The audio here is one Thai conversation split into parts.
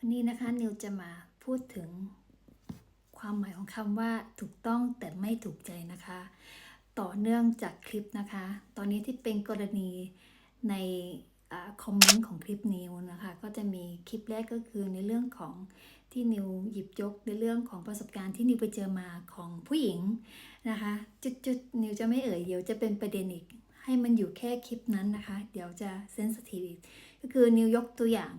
วันนี้นะคะนิวจะมาพูดถึงความหมายของคำว่าถูกต้องแต่ไม่ถูกใจนะคะ ต่อเนื่องจากคลิปนะคะ ตอนนี้ที่เป็นกรณีในอคอมเมนต์ของคลิปนิวนะคะ ก็จะมีคลิปแรกก็คือในเรื่องของที่นิวหยิบยกในเรื่องของประสบการณ์ที่นิวไปเจอมาของผู้หญิงนะคะ จุดๆนิวจะไม่เอ่ยเดี๋ยวจะเป็นประเด็นอีกให้มันอยู่แค่คลิปนั้นนะคะ เดี๋ยวจะเซนสทีฟ ก็คือนิวยกตัวอย่าง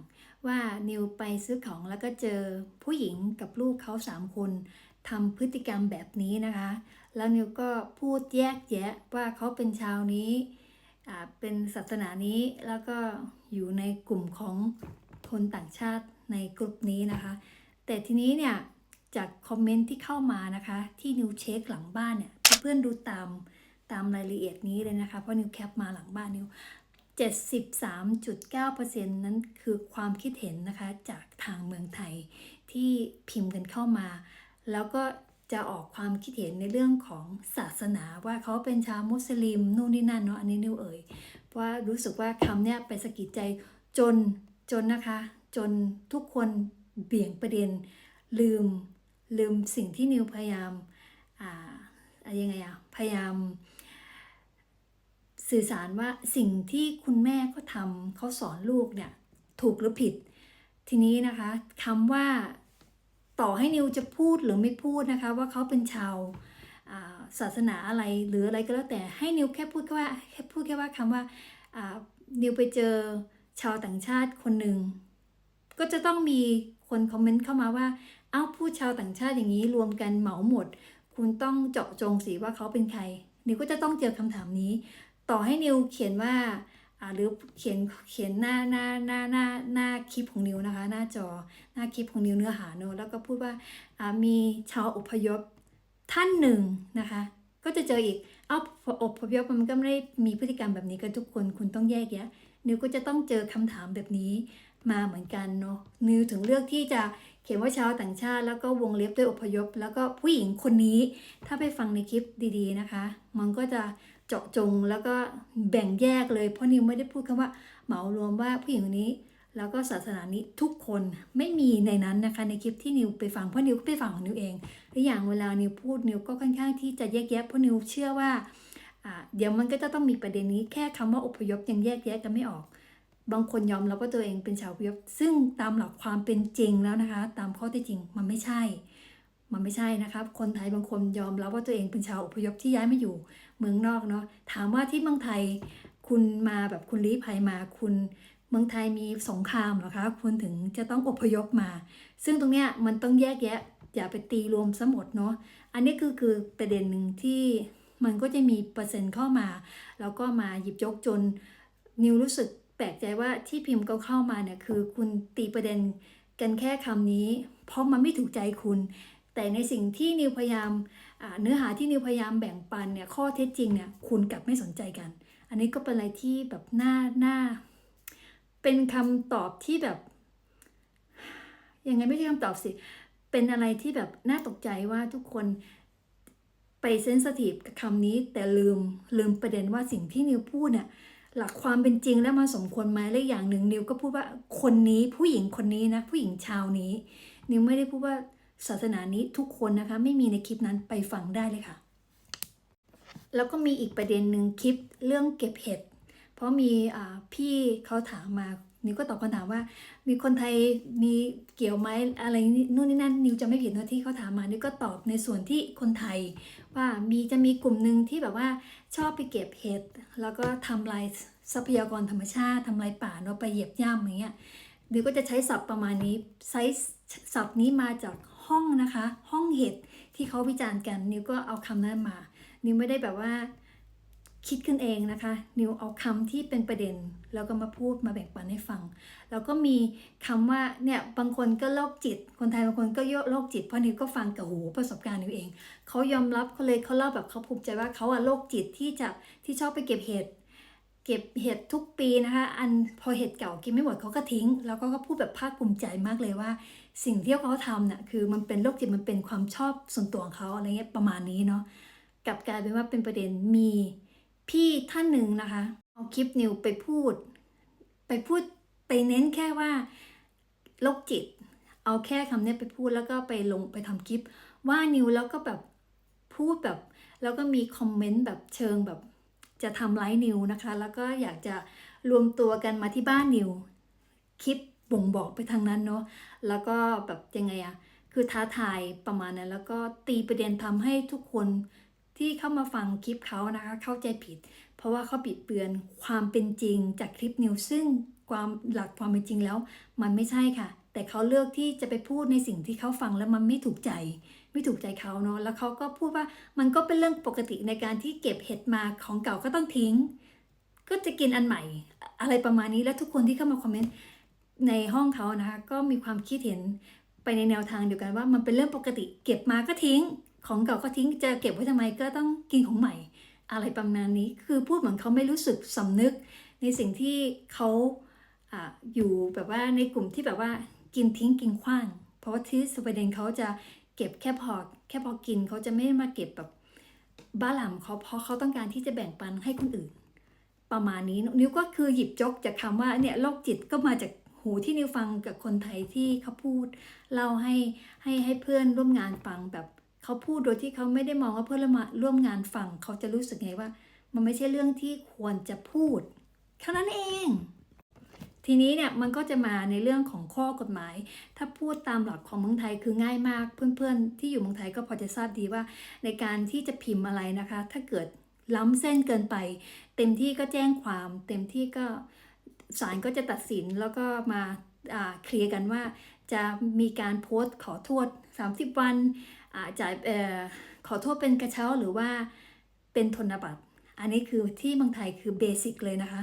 ว่านิวไปซื้อของแล้วก็เจอผู้หญิงกับลูกเขาสามคนทำพฤติกรรมแบบนี้นะคะ แล้วนิวก็พูดแยกแยะว่าเขาเป็นชาวนี้อ่าเป็นศาสนานี้แล้วก็อยู่ในกลุ่มของคนต่างชาติในกลุ่มนี้นะคะ แต่ทีนี้เนี่ยจากคอมเมนต์ที่เข้ามานะคะ ที่นิวเช็คหลังบ้านเนี่ยเพื่อนดูตามตามรายละเอียดนี้เลยนะคะ เพราะนิวแคปมาหลังบ้านนิว 73.9%นั้นคือความคิดเห็นนะคะจากทางเมืองไทยที่พิมพ์กันเข้ามา แล้วก็จะออกความคิดเห็นในเรื่องของศาสนาว่าเขาเป็นชาวมุสลิมนู่นนี่นั่นเนาะอันนี้นิวเอ่ยเพราะว่ารู้สึกว่าคำเนี้ยไปสะกิดใจจนจนนะคะ จนทุกคนเบี่ยงประเด็น ลืมลืมสิ่งที่นิวพยายามอ่าอะไรยังไงอะพยายาม สื่อสารว่าสิ่งที่คุณแม่เขาทำเขาสอนลูกเนี่ยถูกหรือผิด ทีนี้นะคะคำว่าต่อให้นิวจะพูดหรือไม่พูดนะคะว่าเขาเป็นชาวศาสนาอะไรหรืออะไรก็แล้วแต่ให้นิวแค่พูดแค่ว่าแค่พูดแค่ว่าคำว่าอ่านิวไปเจอชาวต่างชาติคนหนึ่งก็จะต้องมีคนคอมเมนต์เข้ามาว่า เอ้าพูดชาวต่างชาติอย่างนี้รวมกันเหมาหมด คุณต้องเจาะจงสิว่าเขาเป็นใครนิวก็จะต้องเจอคำถามนี้ ต่อให้นิวเขียนว่าหรือเขียนเขียนหน้าหน้าหน้าหน้าหน้าคลิปของนิวนะคะ หน้าจอหน้าคลิปของนิวเนื้อหาเนอะแล้วก็พูดว่ามีชาวอพยพท่านหนึ่งนะคะ ก็จะเจออีกเอาอพยพมันก็ไม่ได้มีพฤติกรรมแบบนี้กันทุกคนคุณต้องแยกแยะนิวก็จะต้องเจอคำถามแบบนี้มาเหมือนกันเนาะนิวถึงเลือกที่จะเขียนว่าชาวต่างชาติ แล้วก็วงเล็บด้วยอพยพ แล้วก็ผู้หญิงคนนี้ ถ้าไปฟังในคลิปดี ๆนะคะ มันก็จะ เจาะจงแล้วก็แบ่งแยกเลย เพราะนิวไม่ได้พูดคำว่าเหมารวมว่าผู้หญิงคนนี้ แล้วก็ศาสนานี้ทุกคนไม่มีในนั้นนะคะในคลิปที่นิวไปฟังเพราะนิวก็ไปฟังของนิวเองและอย่างเวลานิวพูดนิวก็ค่อนข้างที่จะแยกแยะเพราะนิวเชื่อว่าเดี๋ยวมันก็จะต้องมีประเด็นนี้แค่คำว่าอพยพยังแยกแยะกันไม่ออก บางคนยอมรับว่าตัวเองเป็นชาวอพยพซึ่งตามหลักความเป็นจริงแล้วนะคะ ตามข้อเท็จจริงมันไม่ใช่ มันไม่ใช่นะครับ คนไทยบางคนยอมรับว่าตัวเองเป็นชาวอพยพที่ย้ายมาอยู่เมืองนอกเนาะ ถามว่าที่เมืองไทยคุณมาแบบคุณลี้ภัยมาคุณเมืองไทยมีสงครามหรอคะคุณถึงจะต้องอพยพมา ซึ่งตรงเนี้ยมันต้องแยกแยะอย่าไปตีรวมซะหมดเนาะ อันนี้คือคือประเด็นหนึ่งที่มันก็จะมีเปอร์เซ็นต์เข้ามา แล้วก็มาหยิบยกจนนิวรู้สึกแปลกใจว่าที่พิมพ์ก็เข้ามาเนี่ยคือคุณตีประเด็นกันแค่คำนี้ เพราะมันไม่ถูกใจคุณ แต่ในสิ่งที่นิวพยายามเนื้อหาที่นิวพยายามแบ่งปันเนี่ยข้อเท็จจริงเนี่ยคุณกลับไม่สนใจกัน อันนี้ก็เป็นอะไรที่แบบน่าน่าเป็นคำตอบที่แบบยังไงไม่ใช่คำตอบสิ เป็นอะไรที่แบบน่าตกใจว่าทุกคนไปเซนสทีฟกับคำนี้ แต่ลืมลืมประเด็นว่าสิ่งที่นิวพูดเนี่ยหลักความเป็นจริงแล้วมันสมควรไหมและอย่างหนึ่งนิวก็พูดว่าคนนี้ผู้หญิงคนนี้นะผู้หญิงชาวนี้ นิวไม่ได้พูดว่า ศาสนานี้ทุกคนนะคะ ไม่มีในคลิปนั้นไปฟังได้เลยค่ะ แล้วก็มีอีกประเด็นหนึ่งคลิปเรื่องเก็บเห็ด เพราะมีพี่เขาถามมานิวก็ตอบคำถามว่ามีคนไทยมีเกี่ยวไหมอะไรนู่นนี่นั่นนิวจะไม่ผิดนะที่เขาถามมานิวก็ตอบในส่วนที่คนไทย ว่ามีจะมีกลุ่มหนึ่งที่แบบว่าชอบไปเก็บเห็ดแล้วก็ทำลายทรัพยากรธรรมชาติทำลายป่าเนาะไปเหยียบย่ำอย่างเงี้ยนิวก็จะใช้ศัพท์ประมาณนี้ใช้ศัพท์นี้มาจาก ห้องนะคะ ห้องเห็ดที่เขาวิจารณ์กัน นิวก็เอาคำนั้นมา นิวไม่ได้แบบว่าคิดขึ้นเองนะคะ นิวเอาคำที่เป็นประเด็น แล้วก็มาพูดมาแบ่งปันให้ฟัง แล้วก็มีคำว่าเนี่ยบางคนก็โรคจิต คนไทยบางคนก็โรคจิตเพราะนิวก็ฟังกับหูประสบการณ์นิวเองเขายอมรับเขาเลยเขาเล่าแบบเขาภูมิใจว่าเขาอะโรคจิตที่จะที่ชอบไปเก็บเห็ดเก็บเห็ดทุกปีนะคะ อันพอเห็ดเก่ากินไม่หมดเขาก็ทิ้ง แล้วก็ก็พูดแบบภาคภูมิใจมากเลยว่า สิ่งที่เขาทำน่ะคือมันเป็นโรคจิตมันเป็นความชอบส่วนตัวของเขาอะไรเงี้ยประมาณนี้เนาะกลับกลายเป็นว่าเป็นประเด็นมีพี่ท่านหนึ่งนะคะเอาคลิปนิวไปพูด ไปพูดไปเน้นแค่ว่าโรคจิต เอาแค่คำเนี้ยไปพูดแล้วก็ไปลงไปทำคลิป ว่านิวแล้วก็แบบพูดแบบ แล้วก็มีคอมเมนต์แบบเชิงแบบจะทำร้ายนิวนะคะ แล้วก็อยากจะรวมตัวกันมาที่บ้านนิวคิด บ่งบอกไปทางนั้นเนาะแล้วก็แบบยังไงอะคือท้าทายประมาณนั้น แล้วก็ตีประเด็นทำให้ทุกคนที่เข้ามาฟังคลิปเขานะคะ เข้าใจผิด เพราะว่าเขาปิดเบือนความเป็นจริงจากคลิปนิวซึ่งความหลักความเป็นจริงแล้ว มันไม่ใช่ค่ะ แต่เขาเลือกที่จะไปพูดในสิ่งที่เขาฟังแล้วมันไม่ถูกใจ ไม่ถูกใจเขาเนาะแล้วเขาก็พูดว่ามันก็เป็นเรื่องปกติในการที่เก็บเห็ดมาของเก่าก็ต้องทิ้ง ก็จะกินอันใหม่ อะไรประมาณนี้แล้วทุกคนที่เข้ามาคอมเมนต์ ในห้องเขานะคะก็มีความคิดเห็นไปในแนวทางเดียวกันว่ามันเป็นเรื่องปกติ เก็บมาก็ทิ้ง ของเก่าก็ทิ้งจะเก็บไว้ทำไมก็ต้องกินของใหม่ อะไรประมาณนี้คือพูดเหมือนเขาไม่รู้สึกสำนึก ในสิ่งที่เขาออยู่แบบว่าในกลุ่มที่แบบว่ากินทิ้งกินขว้าง เพราะว่าที่สวีเดนเขาจะเก็บแค่พอแค่พอกินเขาจะไม่มาเก็บแบบบ้าหลำเขาเพราะเขาต้องการที่จะแบ่งปันให้คนอื่น ประมาณนี้นิ้วก็คือหยิบจกจากคำว่าเนี่ยโรคจิตก็มาจาก หูที่นิวฟังกับคนไทยที่เขาพูดเล่าให้ให้ให้เพื่อนร่วมงานฟังแบบเขาพูดโดยที่เขาไม่ได้มองว่าเพื่อนร่วมงานฟังเขาจะรู้สึกไงว่า มันไม่ใช่เรื่องที่ควรจะพูดเท่านั้นเอง ทีนี้เนี่ยมันก็จะมาในเรื่องของข้อกฎหมาย ถ้าพูดตามหลักของเมืองไทยคือง่ายมาก เพื่อนๆ ที่อยู่เมืองไทยก็พอจะทราบดีว่า ในการที่จะพิมพ์อะไรนะคะ ถ้าเกิดล้ำเส้นเกินไป เต็มที่ก็แจ้งความ เต็มที่ก็ ศาลก็จะตัดสินแล้วก็มาอาเคลียร์กันว่าจะมีการโพสต์ขอโทษ 30 วันอาจ่ายเอ่อขอโทษเป็นกระเช้าหรือว่าเป็นธนบัตร อันนี้คือที่เมืองไทยคือเบสิกเลยนะคะ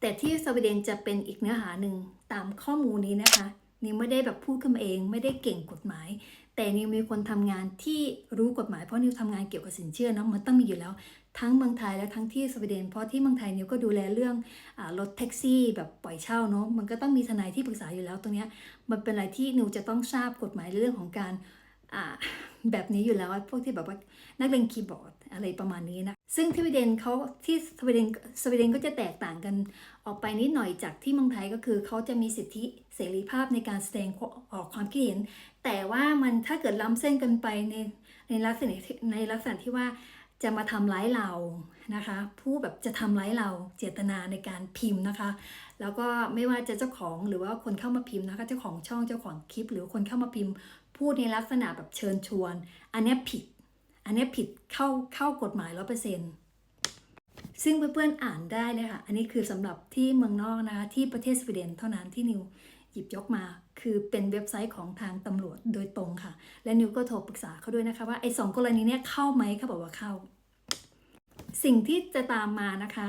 แต่ที่สวีเดนจะเป็นอีกเนื้อหาหนึ่งตามข้อมูลนี้นะคะนิวไม่ได้แบบพูดขึ้นมาเอง ไม่ได้เก่งกฎหมาย แต่นิวมีคนทำงานที่รู้กฎหมายเพราะนิวทำงานเกี่ยวกับสินเชื่อเนาะมันต้องมีอยู่แล้ว ทั้งเมืองไทยและทั้งที่สวีเดนเพราะที่เมืองไทยนิวก็ดูแลเรื่องอรถแท็กซี่แบบปล่อยเช่าเนาะมันก็ต้องมีทนายที่ปรึกษาอยู่แล้วตรงนี้มันเป็นอะไรที่นิวจะต้องทราบกฎหมายเรื่องของการแบบนี้อยู่แล้วพวกที่แบบว่านักเรียนคีย์บอร์ด อะไรประมาณนี้นะ ซึ่งที่สวีเดนเขาที่สวีเดนสวีเดนก็จะแตกต่างกันออกไปนิดหน่อยจากที่เมืองไทยก็คือเขาจะมีสิทธิเสรีภาพในการแสดงออกความคิดเห็น แต่ว่ามันถ้าเกิดล้ำเส้นกันไปในในลักษณะในลักษณะที่ว่าจะมาทำร้ายเรานะคะผู้แบบจะทำร้ายเราเจตนาในการพิมพ์นะคะ แล้วก็ไม่ว่าจะเจ้าของหรือว่าคนเข้ามาพิมพ์นะคะเจ้าของช่องเจ้าของคลิป หรือคนเข้ามาพิมพ์ พูดในลักษณะแบบเชิญชวน อันนี้ผิด อันนี้ผิดเข้าเข้ากฎหมายร้อเปอร์เซ็นต์ซึ่งเพื่อนๆอ่านได้เลยค่ะ อันนี้คือสำหรับที่เมืองนอกนะคะที่ประเทศสวีเดนเท่านั้นที่นิวหยิบยกมา คือเป็นเว็บไซต์ของทางตำรวจโดยตรงค่ะ และนิวก็โทรปรึกษาเขาด้วยนะคะว่าไอ้สองกรณีเนี้ยเข้าไหมเขาบอกว่าเข้า สิ่งที่จะตามมานะคะ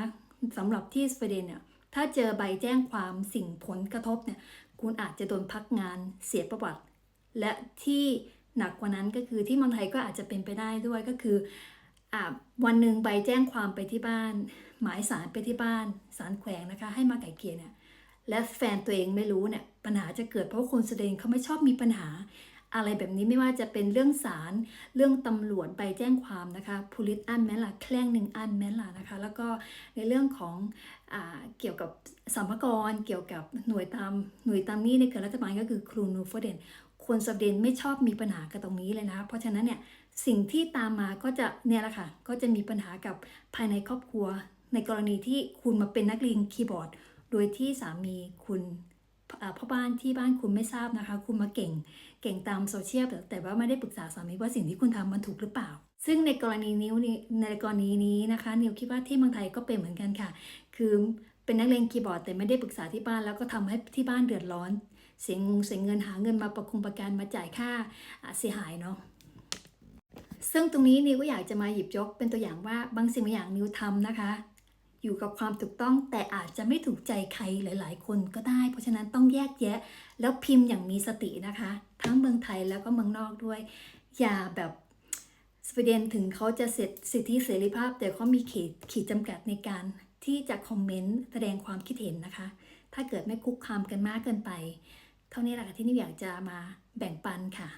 สำหรับที่สวีเดนเนี่ยถ้าเจอใบแจ้งความสิ่งผลกระทบเนี่ยคุณอาจจะโดนพักงานเสียประวัติ และที่ หนักกว่านั้นก็คือที่เมืองไทยก็อาจจะเป็นไปได้ด้วยก็คืออ่าวันหนึ่งใบแจ้งความไปที่บ้าน หมายสารไปที่บ้านสารแขวงนะคะ ให้มาไก่เกลี่ยเนี่ยและแฟนตัวเองไม่รู้เนี่ยปัญหาจะเกิดเพราะคนแสดงเขาไม่ชอบมีปัญหา อะไรแบบนี้ไม่ว่าจะเป็นเรื่องศาลเรื่องตำรวจใบแจ้งความนะคะพูลิสอันแม้ล่ะแคล้งหนึ่งอันแม้ล่ะนะคะ แล้วก็ในเรื่องของอเกี่ยวกับสัมภากรเกี่ยวกับหน่วยตามหน่วยตามนี้ในเขื่อนรัฐบาลก็คือครูนูโฟเดน คนสวีเดนไม่ชอบมีปัญหากับตรงนี้เลยนะคะ เพราะฉะนั้นเนี่ยสิ่งที่ตามมาก็จะเนี่ยแหละค่ะ ก็จะมีปัญหากับภายในครอบครัว ในกรณีที่คุณมาเป็นนักเรียนคีย์บอร์ด โดยที่สามีคุณพ่อบ้านที่บ้านคุณไม่ทราบนะคะ คุณมาเก่ง เก่งตามโซเชียลแต่แต่ว่าไม่ได้ปรึกษาสามีว่าสิ่งที่คุณทำมันถูกหรือเปล่า ซึ่งในกรณีนิ้วนี้ในกรณีนี้นะคะ นิวคิดว่าที่เมืองไทยก็เป็นเหมือนกันค่ะ คือเป็นนักเรียนคีย์บอร์ดแต่ไม่ได้ปรึกษาที่บ้านแล้วก็ทำให้ที่บ้านเดือดร้อน เสียงงเสียเงินหาเงินมาประคงประกันมาจ่ายค่าเสียหายเนาะซึ่งตรงนี้นิวก็อยากจะมาหยิบยกเป็นตัวอย่างว่าบางสิ่งบางอย่างนิวทำนะคะ อยู่กับความถูกต้องแต่อาจจะไม่ถูกใจใครหลาย ๆ คนก็ได้ เพราะฉะนั้นต้องแยกแยะ แล้วพิมพ์อย่างมีสตินะคะ ทั้งเมืองไทยแล้วก็เมืองนอกด้วย อย่าแบบสวีเดนถึงเขาจะเสร็จสิทธิเสรีภาพ แต่เขามีขีดขีดจำกัดในการที่จะคอมเมนต์แสดงความคิดเห็นนะคะ ถ้าเกิดไม่คุกคามกันมากเกินไป เท่านี้แหละค่ะที่นิวอยากจะมาแบ่งปันค่ะ